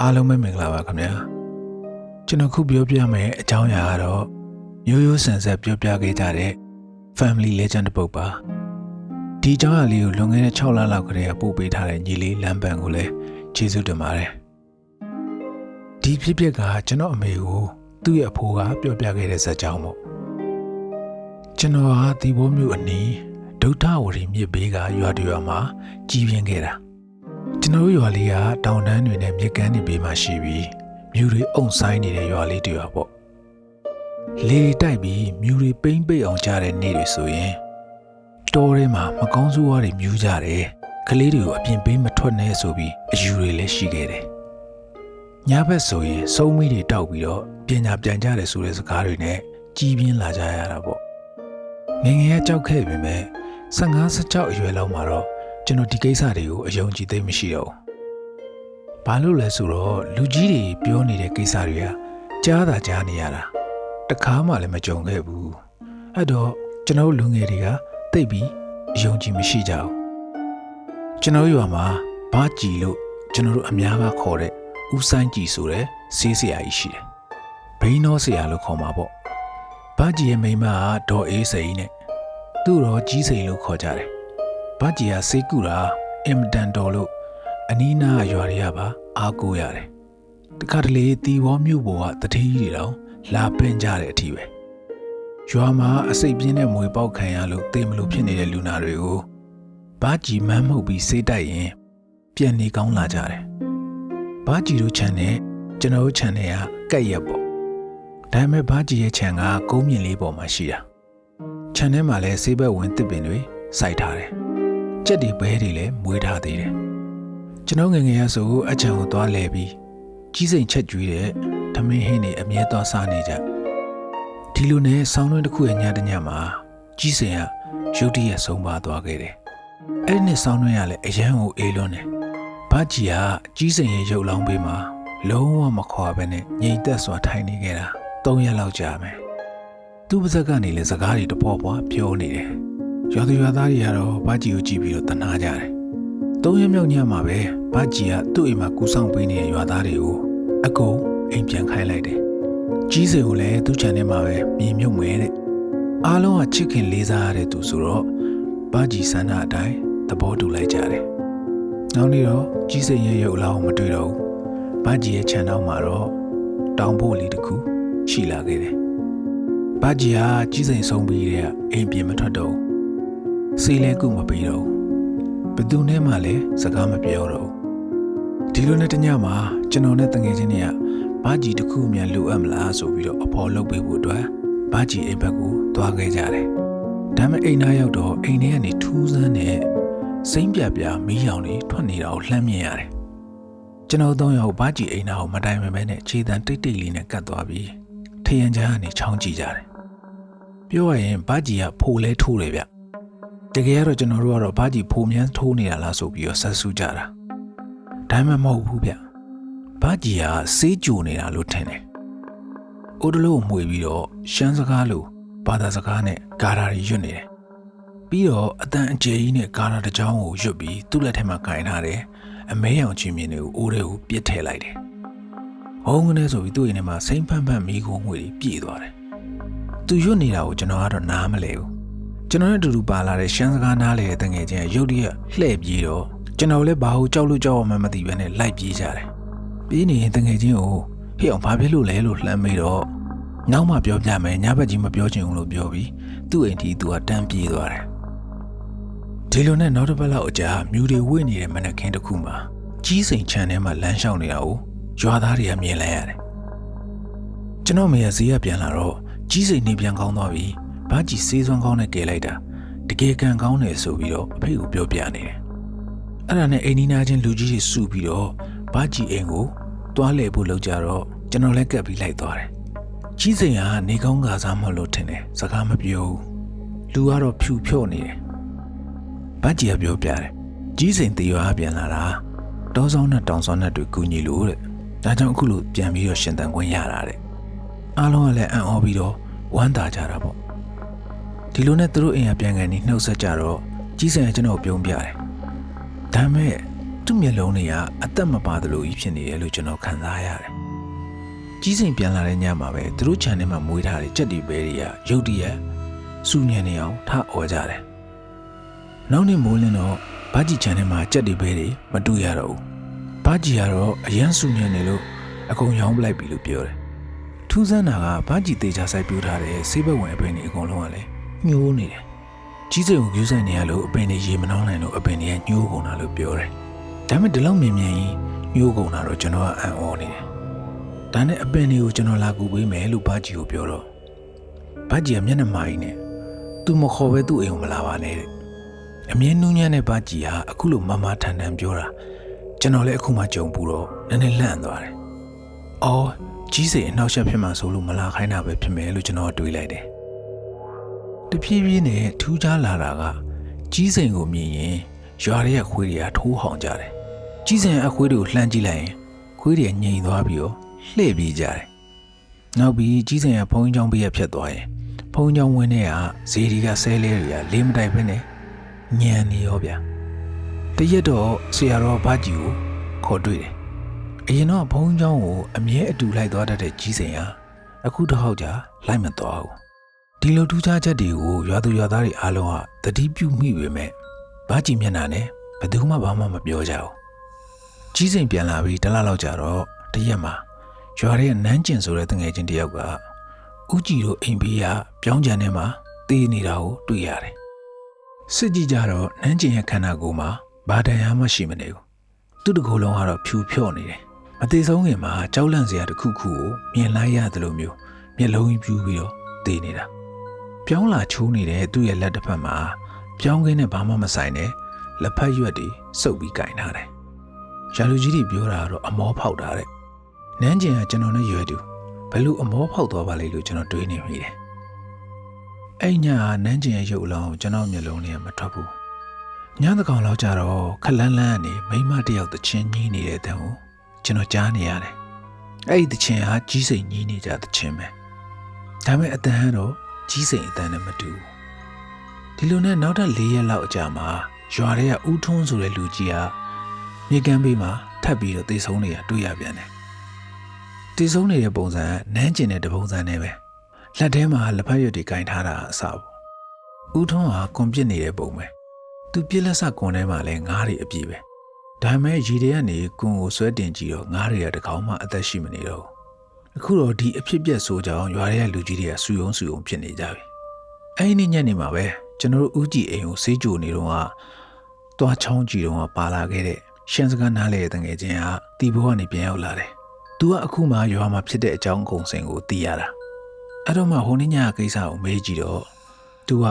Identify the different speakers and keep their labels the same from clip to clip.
Speaker 1: အားလုံးပဲမင်္ဂလာပါခင်ဗျာကျွန်တော်ခုပြောပြမယ့်အကြောင်းအရာကတော့ရိုးရိုးဆန်ဆက်ပြောပြခဲ့ကြတဲ့ Family Legend တစ်ပုဒ်ပါဒီအကြောင်းအရာလေးကိုလွန်ခဲ့တဲ့6လလောက်ကတည်းကပို့ပေးထားတဲ့ညီလေးလမ်းပန်ကိုလည်းကျေးဇူးတင်ပါတယ်ဒီဖြစ်ပျက်ကကျွန်တော်အမေကိုသူ့ရဲ့အဖိုးကပြောပြခဲ့တဲ့ဇာတ်ကြောင်းပေါ့ကျွန်တော်ဟာဒီဘောမျိုးအနီးဒုဋ္ဌဝရီမြစ်ဘေးကရွာတရွာမှာကြီးပြင်းခဲ့တာ ကျွန်တော်တို့ရွာလေးကတောင်တန်းတွေနဲ့မြစ်ကမ်းတွေဘေးမှာရှိပြီးမြူတွေအုံဆိုင်နေတဲ့ရွာလေးတစ်ရွာပေါ့လေတွေတိုက်ပြီးမြူတွေပိမ့်ပိတ်အောင်ကြားတဲ့နေ့တွေဆိုရင်တောထဲမှာမကောင်းဆိုးဝါးတွေမြူးကြတယ်ကလေးတွေကိုအပြင်ပေးမထွက်နဲ့ဆိုပြီးအယူတွေလည်းရှိခဲ့တယ်ညဘက်ဆိုရင်စုံမီတွေတောက်ပြီးတော့ပညာပြန်ကြတယ်ဆိုတဲ့စကားတွေနဲ့ကြီးပြင်းလာကြရတာပေါ့ငယ်ငယ်ကကြောက်ခဲ့ပေမဲ့15 16အရွယ်လောက်မှာတော့ ကျွန်တော်ဒီကိစ္စတွေကိုအယုံကြည်သိမ်းမရှိတော့ဘူး။ဘာလို့လဲဆိုတော့လူကြီးတွေပြောနေတဲ့ကိစ္စတွေကကြားတာကြားနေရတာတခါမှလည်းမကြုံခဲ့ဘူး။အဲ့တော့ကျွန်တော်တို့လူငယ်တွေကသိပ်ပြီးအယုံကြည်မရှိကြဘူး။ကျွန်တော်တို့ရွာမှာဘာကြည်လို့ကျွန်တော်တို့အများကခေါ်တဲ့ဦးဆိုင်ကြည်ဆိုတဲ့ဆေးဆရာကြီးရှိတယ်။ဘိန်းတော်ဆရာလို့ခေါ်မှာပေါ့။ဘာကြည်ရဲ့မိန်းမကဒေါ်အေးစိန်နဲ့သူ့တော့ကြီးစိန်လို့ခေါ်ကြတယ်။ ဘာကြီးကစေကူတာအင်မတန်တော်လို့အနီးနားရွာတွေကပါအားကိုးရတယ်။တခါတလေတီဝေါမြို့ပေါ်ကတတိကြီးတွေတောင်လာပင်ကြတဲ့အထိပဲ။ရွာမှာအစိတ်ပြင်းတဲ့မွေပေါက်ခံရလို့တေမလို့ဖြစ်နေတဲ့လူနာတွေကိုဘာကြီးမမ်းမှုတ်ပြီးစေးတိုက်ရင်ပြန်နေကောင်းလာကြတယ်။ဘာကြီးတို့ခြံနဲ့ကျွန်တော်တို့ခြံနဲ့ကကက်ရက်ပေါ့။ဒါပေမဲ့ဘာကြီးရဲ့ခြံကကုန်းမြင့်လေးပေါ်မှာရှိတာ။ခြံထဲမှာလည်းဆေးဘက်ဝင်တစ်ပင်တွေစိုက်ထားတယ်။ ကြက်တွေဘဲတွေလည်းမွေးထားသေးတယ်ကျွန်တော်ငယ်ငယ်ရဆိုအချံကိုသွားလဲပြီးကြီးစိန်ချက်ကျွေးတဲ့ဓမင်းဟင်းတွေအမြဲသွားစားနေကြဒီလိုနဲ့ဆောင်းတွင်းတစ်ခုရဲ့ညတညမှာကြီးစိန်ကရုတ်တရက်ဆုံးပါသွားခဲ့တယ်အဲ့ဒီနဲ့ဆောင်းတွင်းကလည်းအရန်ကိုအေးလွန်းတယ်ဘာကြီးကကြီးစိန်ရဲ့ရုပ်လောင်းပေးမှာလုံးဝမခွာဘဲနဲ့ငြိမ်သက်စွာထိုင်နေခဲ့တာ၃ရက်လောက်ကြာမယ်သူ့ပါဇက်ကနေလည်းစကားတွေတပေါ်ပေါ်ပြောနေတယ် ရွာသူရွာသားတွေကတော့ဘာကြီးကိုကြည့်ပြီးတော့တနာကြတယ်။သုံးရက်မြောက်ညမှာပဲဘာကြီးကသူ့အိမ်မှာကူဆောင်ပေးနေတဲ့ရွာသားတွေကိုအကုန်အိမ်ပြန်ခိုင်းလိုက်တယ်။ကြီးစိန်ကိုလည်းသူ့ခြံထဲမှာပဲမြေမြုပ်မဲတဲ့။အားလုံးကချစ်ခင်လေးစားရတဲ့သူဆိုတော့ဘာကြီးဆန္ဒအတိုင်းသဘောတူလိုက်ကြတယ်။နောက်နေ့တော့ကြီးစိန်ရဲ့ရုပ်အလောင်းကိုမတွေ့တော့ဘူး။ဘာကြီးရဲ့ခြံနောက်မှာတော့တောင်ဖို့လေးတစ်ခုရှိလာခဲ့တယ်။ဘာကြီးကကြီးစိန်ဆုံးပြီးတဲ့အိမ်ပြင်မထွက်တော့ဘူး စီလဲကုမပေးတော့ဘူးဘယ်သူနဲ့မှလည်းစကားမပြောတော့ဘူးဒီလိုနဲ့တညမှာကျွန်တော်နဲ့တငယ်ချင်းတွေကဘာကြီးတစ်ခုမြန်လိုအပ်မလားဆိုပြီးတော့အဖော်လုပ်ပေးဖို့အတွက်ဘာကြီးအိမ်ဘက်ကိုသွားခဲ့ကြတယ်ဒါပေမဲ့အိမ်သားရောက်တော့အိမ်ထဲကနေထူးဆန်းတဲ့စိမ့်ပြပြမီးရောင်တွေထွက်နေတာကိုလှမ်းမြင်ရတယ်ကျွန်တော်သုံးယောက်ဘာကြီးအိမ်သားကိုမတိုင်မမဲနဲ့ခြေတံတိတ်တိတ်လေးနဲ့ကတ်သွားပြီးထရန်ကြားကနေချောင်းကြည့်ကြတယ်ပြောရရင်ဘာကြီးကဖိုလဲထိုးတယ်ဗျ တကယ်ကတော့ကျွန်တော်တို့ကတော့ဘာကြီးဖိုမြန်းထိုးနေတာလားဆိုပြီးတော့ဆက်ဆူကြတာဒါမှမဟုတ်ဘူးဗျဘာကြီးကစေးကြိုနေတာလို့ထင်တယ်အိုတလို့မှွေပြီးတော့ရှမ်းစကားလိုဘာသာစကားနဲ့ဂါရာတွေရွတ်နေတယ်ပြီးတော့အတန်အကျယ်ကြီးနဲ့ဂါရာတစ်ချောင်းကိုရွတ်ပြီးသူ့လက်ထဲမှာကင်ထားတယ်အမဲရောင်ချင်းမြင်တွေကိုအိုးထဲကိုပြစ်ထည့်လိုက်တယ်ဟောင်းကနေဆိုပြီးသူ့အိမ်ထဲမှာစိမ့်ဖန့်ဖန့်မိခိုးငွေတွေပြည့်သွားတယ်သူရွတ်နေတာကိုကျွန်တော်ကတော့နားမလဲဘူး ကျွန်တော်နဲ့အတူတူပါလာတဲ့ရှမ်းစကားနားလေတဲ့တငယ်ချင်းကရုတ်တရက်လှည့်ပြေးတော့ကျွန်တော်လည်းဘာလို့ကြောက်လို့ကြောက်အောင်မှမသိဘဲနဲ့လိုက်ပြေးကြတယ်။ပြေးနေရင်တငယ်ချင်းကိုဟေ့အောင်ဘာဖြစ်လို့လဲလို့လှမ်းမေးတော့နောက်မှပြောပြမယ်ညဘက်ကြီးမပြောချင်ဘူးလို့ပြောပြီးသူ့အိမ်ထိသူကတန်းပြေးသွားတယ်။ဒီလိုနဲ့နောက်တစ်ပတ်လောက်အကြာမြူတွေဝိနေတဲ့မနက်ခင်းတစ်ခုမှာကြီးစိန်ချန်ထဲမှာလမ်းလျှောက်နေတာကိုရွာသားတွေကမြင်လိုက်ရတယ်။ကျွန်တော်မေရဈေးကပြန်လာတော့ကြီးစိန်နေပြန်ကောင်းသွားပြီ။ ဘာကြီးစေးစွမ်းကောင်းနဲ့ကယ်လိုက်တာတကယ်ကံကောင်းတယ်ဆိုပြီးတော့အဖေကိုပြောပြနေတယ်။အဲ့ဒါနဲ့အိမ်နီးနားချင်းလူကြီးတွေစုပြီးတော့ဘာကြီးအိမ်ကိုတွားလဲဖို့လုပ်ကြတော့ကျွန်တော်လည်းကပ်ပြီးလိုက်သွားတယ်။ကြီးစိန်ကနေကောင်းကစားမလို့ထင်တယ်စကားမပြောဘူး။လူကတော့ဖြူဖြော့နေတယ်။ဘာကြီးကပြောပြတယ်။ကြီးစိန်တရွာပြန်လာတာတောဆောင်နဲ့တောင်ဆောင်နဲ့တွေ့ကူညီလို့တဲ့။ဒါကြောင့်အခုလိုပြန်ပြီးတော့ရှင်တန်ခွင့်ရတာတဲ့။အားလုံးကလည်းအံ့ဩပြီးတော့ဝမ်းသာကြတာပေါ့ ဒီလိုနဲ့သူတို့အိမ်ကပြန်ကန်နေနှုတ်ဆက်ကြတော့ကြီးစံကကျွန်တော်ကိုပြုံးပြတယ်။ဒါပေမဲ့သူ့မျက်လုံးတွေကအသက်မပါသလိုကြီးဖြစ်နေတယ်လို့ကျွန်တော်ခံစားရတယ်ကြီးစိန်ပြန်လာတဲ့ညမှာပဲသူတို့ခြံထဲမှာမွေးထားတဲ့ကြက်တီပဲတွေကရုတ်တရက်စူညံနေအောင်ထအော်ကြတယ်နောက်နေ့မိုးလင်းတော့ဘာကြီးခြံထဲမှာကြက်တီပဲတွေမတွေ့ရတော့ဘူးဘာကြီးကတော့အရန်စူညံနေလို့အကုန်ရောင်းပလိုက်ပြီလို့ပြောတယ်ထူးဆန်းတာကဘာကြီးတေချာဆိုင်ပြိုးထားတဲ့ဆေးဘက်ဝင်အပင်တွေအကုန်လုံးကလည်း ညှိုးနေတယ်ကြီးစိန်ကိုကျူးဆိုင်နေရလို့အပင်တွေရေမနှောင်းနိုင်လို့အပင်တွေကညှိုးကုန်တာလို့ပြောတယ်ဒါပေမဲ့ဒီလောက်မြင်မြင်ကြီးညှိုးကုန်တာတော့ကျွန်တော်ကအံ့ဩနေတယ်ဒါနဲ့အပင်တွေကိုကျွန်တော်လာကူပေးမယ်လို့ဘာကြီးကိုပြောတော့ဘာကြီးကမျက်နှာမာကြီးနဲ့သူမခေါ်ပဲသူ့အိမ်ကိုမလာပါနဲ့တဲ့အမြင်နူးညံ့တဲ့ဘာကြီးဟာအခုလိုမမထန်ထန်ပြောတာကျွန်တော်လည်းအခုမှကြုံဘူးတော့နည်းနည်းလန့်သွားတယ်။အော်ကြီးစိန်အနောက်ရှက်ဖြစ်မှဆိုလို့မလာခိုင်းတာပဲဖြစ်မယ်လို့ကျွန်တော်တွေးလိုက်တယ်။ တဖြည်းဖြည်းနဲ့ထူးခြားလာတာကကြီးစိန်ကိုမြင်ရင်ရွာရဲ့ခွေးတွေကထိုးဟောင်ကြတယ်ကြီးစိန်အခွေးတွေကိုလှမ်းကြည့်လိုက်ရင်ခွေးတွေငြိမ်သွားပြီးတော့လှည့်ပြေးကြတယ်နောက်ပြီးကြီးစိန်ကဘုံချောင်းပြည့်ဖြတ်သွားရင်ဘုံချောင်းဝင်းထဲကဇေဒီကဆဲလဲတွေကလေးမတိုက်ဖ ೇನೆ ညံနေရောဗျာတရက်တော့ဆရာတော်ဘာကြီးကိုခေါ်တွေ့တယ်အရင်တော့ဘုံချောင်းကိုအမြဲအတူလိုက်သွားတတ်တဲ့ကြီးစိန်ဟာအခုတစ်ခေါက်ကြာလိုက်မသွားဘူး ဒီလိုထူးခြားချက်တွေကိုရွာသူရွာသားတွေအားလုံးကသတိပြုမိပေမဲ့ဘာကြီးမျက်နှာနဲ့ဘယ်သူမှဘာမှမပြောကြဘူး။ကြီးစိန်ပြန်လာပြီးတလားလောက်ကြာတော့တရက်မှာရွာရဲ့နန်းကျင်ဆိုတဲ့တငယ်ချင်းတယောက်ကဦးကြည်တို့အိမ်ဘေးကပြောင်းကြံထဲမှာတေးနေတာကိုတွေ့ရတယ်။စစ်ကြည့်ကြတော့နန်းကျင်ရဲ့ခန္ဓာကိုယ်မှာဘာတရားမှရှိမနေဘူး။သူ့တကူလုံးကတော့ဖြူဖြော့နေတယ်။မသေးဆုံးခင်မှာကြောက်လန့်စရာတစ်ခုခုကိုမြင်လိုက်ရတယ်လို့မျိုးမျက်လုံးကြီးပြူးပြီးတော့တေးနေတာ။ ပြောင်းလာချိုးနေတဲ့သူ့ရဲ့လက်တစ်ဖက်မှာပြောင်းခင်းနဲ့ဘာမှမဆိုင်တဲ့လက်ဖက်ရွက်တွေစုပ်ပြီးကင်ထားတယ်။ရာလူကြီးတွေပြောတာကတော့အမောဖောက်တာတဲ့။နန်းကျင်ကကျွန်တော်နဲ့ရွယ်တူဘယ်လိုအမောဖောက်သွားပါလိမ့်လို့ကျွန်တော်တွေးနေမိတယ်။အဲ့ညကနန်းကျင်ရဲ့ရုပ်အလောင်းကိုကျွန်တော်မျက်လုံးနဲ့မထွက်ဘူး။ညသကောင်လောက်ကြတော့ခလန်းလန်းကနေမိမတစ်ယောက်တချင်းကြီးနေတဲ့အတန်ကိုကျွန်တော်ကြားနေရတယ်။အဲ့ဒီတချင်းဟာကြီးစိန်ကြီးနေကြတချင်းပဲ။ဒါပေမဲ့အတန်ကတော့ ကြီးစိန်အတန်နဲ့မတူဘူး။ဒီလိုနဲ့နောက်ထပ်၄ရက်လောက်အကြာမှာရွာထဲကဦးထွန်းဆိုတဲ့လူကြီးကမြေကမ်းဘေးမှာထပ်ပြီးတော့တေဆုံးနေတာတွေ့ရပြန်တယ်။တေဆုံးနေတဲ့ပုံစံကနန်းကျင်တဲ့တပုံစံနဲ့ပဲ။လက်ထဲမှာလက်ဖက်ရွက်တွေကင်ထားတာအစပေါ့။ဦးထွန်းဟာကွန်ပစ်နေတဲ့ပုံပဲ။သူပြစ်လက်ဆက်ကွန်ထဲမှာလည်းငားတွေအပြည့်ပဲ။ဒါပေမဲ့ရေတွေကနေကွန်ကိုဆွဲတင်ကြည့်တော့ငားတွေကတကောင်မှအသက်ရှိမနေတော့ဘူး။ အခုတော့ဒီအဖြစ်ပြက်ဆိုကြောင်ရွာထဲကလူကြီးတွေကဆူယုံဆူယုံဖြစ်နေကြပြီ။အဲ့ဒီနေ့ညနေမှာပဲကျွန်တော်တို့ဦးကြည်အိမ်ကိုဆေးကြိုနေတော့ကသွားချောင်းကြည့်တော့ကပါလာခဲ့တဲ့ရှန်စကားနားလေတဲ့ငယ်ချင်းဟာတီဘိုးကနေပြန်ရောက်လာတယ်။ "तू ကအခုမှရွာမှာဖြစ်တဲ့အကြောင်းအကုန်စင်ကိုသိရတာ။အဲ့တော့မှဟိုနေ့ညကိစ္စကိုမေးကြည့်တော့ "तू က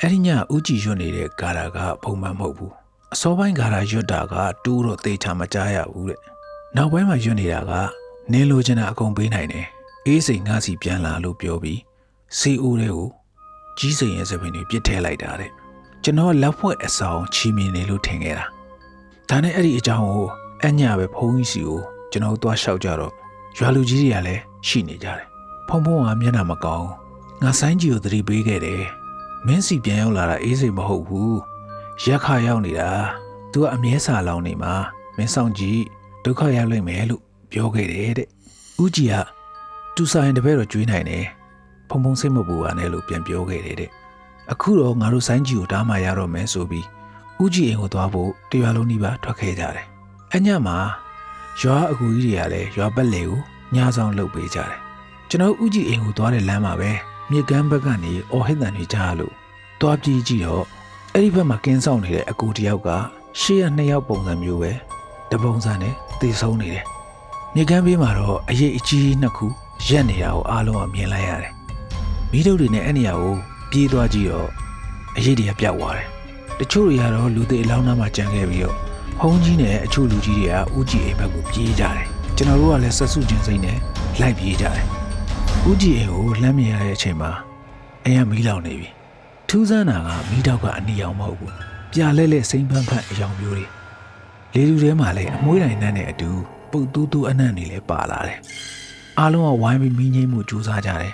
Speaker 1: အဲ့ဒီညဦးကြည်ရွတ်နေတဲ့ဂါရာကပုံမှန်မဟုတ်ဘူး။အစောပိုင်းဂါရာရွတ်တာကတူးတော့သေချာမကြားရဘူးတဲ့။နောက်ပိုင်းမှာရွတ်နေတာက နင်းလိုချင်တာအကုန်ပေးနိုင်တယ်။အေးစိန်ငါစီပြန်လာလို့ပြောပြီးစီအိုးတွေကိုကြီးစိန်ရဲ့စပင်တွေပြစ်ထဲလိုက်တာတဲ့ကျွန်တော်လက်ဖွဲ့အဆောင်ချီမြင်နေလို့ထင်ခဲ့တာဒါနဲ့အဲ့ဒီအကြောင်းကိုအညပဲဖုန်းကြီးစီကိုကျွန်တော်သွားလျှောက်ကြတော့ရွာလူကြီးတွေကလည်းရှိနေကြတယ်ဖုံဖုံကမျက်နှာမကောင်းငါဆိုင်ကြီးကိုသတိပေးခဲ့တယ်မင်းစီပြန်ရောက်လာတာအေးစိမ်မဟုတ်ဘူးရက်ခရောက်နေတာ तू ကအမြဲစာလောင်နေမှာမင်းဆောင်ကြည့်ဒုက္ခရောက်လိမ့်မယ်လို့ ပြောခဲ့တယ်တဲ့ဦးကြီးကသူဆိုင်တပည့်တော့ကျွေးနိုင်တယ်ဖုံဖုံစိတ်မပူပါနဲ့လို့ပြန်ပြောခဲ့တယ်တဲ့အခုတော့ငါတို့ဆိုင်းကြီးကိုတားမှရတော့မယ်ဆိုပြီးဦးကြီးအိမ်ကိုသွားဖို့တရွာလုံးနီးပါထွက်ခဲ့ကြတယ်အညမှာရွာအကူကြီးတွေကလည်းရွာပက်လေကိုညဆောင်လှုပ်ပေးကြတယ်ကျွန်တော်ဦးကြီးအိမ်ကိုသွားတဲ့လမ်းမှာပဲမြေကမ်းဘက်ကနေအော်ဟစ်တန်တွေကြားလို့တွားပြေးကြည့်တော့အဲ့ဒီဘက်မှာကင်းဆောင်နေတဲ့အကူတယောက်ကရှေ့ကနှစ်ယောက်ပုံစံမျိုးပဲတပုံစံနဲ့သေဆုံးနေတယ် မြေကမ်းဘေးမှာတော့အရေးအကြီးနှစ်ခုရက်နေတာကိုအားလုံးကမြင်လိုက်ရတယ်မိတို့တွေနဲ့အဲ့နေရာကိုပြေးသွားကြည့်တော့အရေးတွေကပြောက်သွားတယ်တချို့တွေကတော့လူတွေအလောင်းသားမှာကြံခဲ့ပြီးတော့ဟုံးကြီးနဲ့အချို့လူကြီးတွေကဦးကြည်အိမ်ဘက်ကိုပြေးကြတယ်ကျွန်တော်တို့ကလည်းဆက်စုချင်းစိမ့်နဲ့လိုက်ပြေးကြတယ်ဦးကြည်အိမ်ကိုလှမ်းမြင်ရတဲ့အချိန်မှာအရင်မီးလောင်နေပြီထူးဆန်းတာကမီးတောက်ကအနီရောင်မဟုတ်ဘူးပြာလဲလဲစိမ့်ဖန်းဖန်းအယောင်မျိုးတွေလေလူထဲမှာလည်းအမွှေးတိုင်နှန်းနဲ့အတူ ပုတ်တူးတူးအနှံ့နေလဲပါလာတယ်အားလုံးကဝိုင်းပြီးမီးငိမ့်မှုကြိုးစားကြတယ်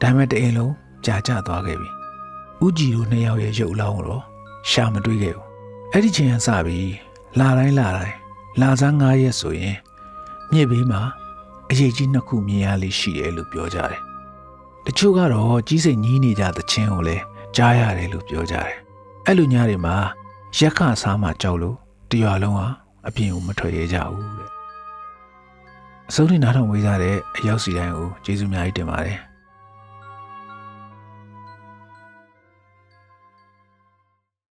Speaker 1: ဒါပေမဲ့တအိမ်လုံးကြာကျသွားခဲ့ပြီ။ဦးကြည်တို့နှစ်ယောက်ရဲ့ရုပ်အလောင်းကိုတော့ရှာမတွေ့ခဲ့ဘူး။အဲ့ဒီချိန်ကစပြီးလာတိုင်းလာတိုင်းလာစား9ရက်ဆိုရင်မြစ်ဘေးမှာအရေးကြီးနှစ်ခုမြင်ရလိရှိတယ်လို့ပြောကြတယ်တချို့ကတော့ကြီးစိတ်ညီးနေကြသချင်းကိုလည်းကြားရတယ်လို့ပြောကြတယ်အဲ့လိုညတွေမှာရက်ခစားမှကြောက်လို့တရွာလုံးဟာအပြင်ကိုမထွက်ရဲကြဘူးတဲ့ အစိုးရနားထောင်ဝေးကြတဲ့အရောက်စီတိုင်းကိုကျေးဇူးအများကြီးတင်ပါတယ်